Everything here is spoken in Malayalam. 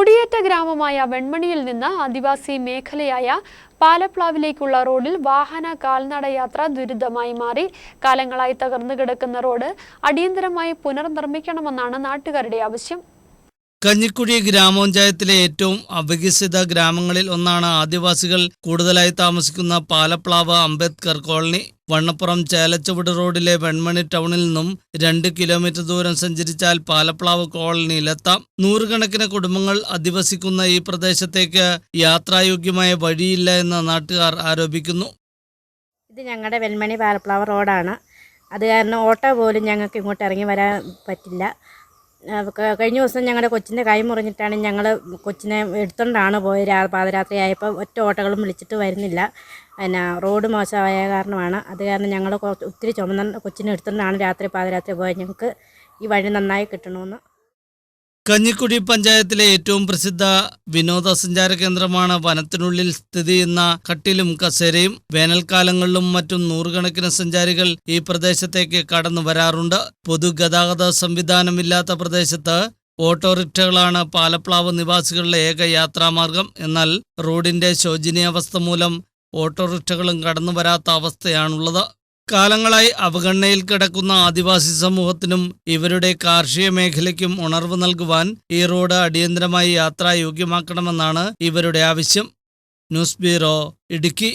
കുടിയേറ്റ ഗ്രാമമായ വെൺമണിയിൽ നിന്ന് ആദിവാസി മേഖലയായ പാലപ്ലാവിലേക്കുള്ള റോഡിൽ വാഹന കാൽനട യാത്ര ദുരിതമായി മാറി. കാലങ്ങളായി തകർന്നു കിടക്കുന്ന റോഡ് അടിയന്തരമായി പുനർനിർമ്മിക്കണമെന്നാണ് നാട്ടുകാരുടെ ആവശ്യം. കഞ്ഞിക്കുഴി ഗ്രാമപഞ്ചായത്തിലെ ഏറ്റവും അവികസിത ഗ്രാമങ്ങളിൽ ഒന്നാണ് ആദിവാസികൾ കൂടുതലായി താമസിക്കുന്ന പാലപ്ലാവ് അംബേദ്കർ കോളനി. വണ്ണപ്പുറം ചേലച്ചുവട് റോഡിലെ വെൺമണി ടൗണിൽ നിന്നും രണ്ട് കിലോമീറ്റർ ദൂരം സഞ്ചരിച്ചാൽ പാലപ്ലാവ് കോളനിയിലെത്താം നൂറുകണക്കിന് കുടുംബങ്ങൾ അധിവസിക്കുന്ന ഈ പ്രദേശത്തേക്ക് യാത്രായോഗ്യമായ വഴിയില്ല എന്ന് നാട്ടുകാർ ആരോപിക്കുന്നു. ഇത് ഞങ്ങളുടെ വെൺമണി പാലപ്ലാവ് റോഡാണ്. അത് കാരണം ഓട്ടോ പോലും ഞങ്ങൾക്ക് ഇങ്ങോട്ട് ഇറങ്ങി വരാൻ പറ്റില്ല. കഴിഞ്ഞ ദിവസം ഞങ്ങളുടെ കൊച്ചിന്റെ കൈ മുറിഞ്ഞിട്ടാണ് ഞങ്ങൾ കൊച്ചിനെ എടുത്തുകൊണ്ടാണ് പോയത്. പാതിരാത്രി ആയപ്പോൾ ഒറ്റ ഓട്ടോകളും വിളിച്ചിട്ട് വരുന്നില്ല. പിന്നെ റോഡ് മോശമായ കാരണമാണ്. അത് കാരണം ഞങ്ങൾ ഒത്തിരി ചുമന്ന കൊച്ചിനെ എടുത്തുകൊണ്ടാണ് രാത്രി പാതിരാത്രി പോയത്. ഞങ്ങൾക്ക് ഈ വഴി നന്നായി കിട്ടണമെന്ന് കഞ്ഞിക്കുഴി പഞ്ചായത്തിലെ ഏറ്റവും പ്രസിദ്ധ വിനോദസഞ്ചാര കേന്ദ്രമാണ് വനത്തിനുള്ളിൽ സ്ഥിതി ചെയ്യുന്ന കട്ടിലും കസേരയും വേനൽക്കാലങ്ങളിലും മറ്റും നൂറുകണക്കിന് സഞ്ചാരികൾ ഈ പ്രദേശത്തേക്ക് കടന്നു വരാറുണ്ട്. പൊതുഗതാഗത സംവിധാനമില്ലാത്ത പ്രദേശത്ത് ഓട്ടോറിക്ഷകളാണ് പാലപ്ലാവ് നിവാസികളുടെ ഏക യാത്രാമാർഗം. എന്നാൽ റോഡിന്റെ ശോചനീയാവസ്ഥ മൂലം ഓട്ടോറിക്ഷകളും കടന്നു വരാത്ത അവസ്ഥയാണുള്ളത്. കാലങ്ങളായി അവഗണനയിൽ കിടക്കുന്ന ആദിവാസി സമൂഹത്തിനും ഇവരുടെ കാർഷിക മേഖലയ്ക്കും ഉണർവ് നൽകുവാൻ ഈ റോഡ് അടിയന്തരമായി യാത്രായോഗ്യമാക്കണമെന്നാണ് ഇവരുടെ ആവശ്യം. News bureau Idukki.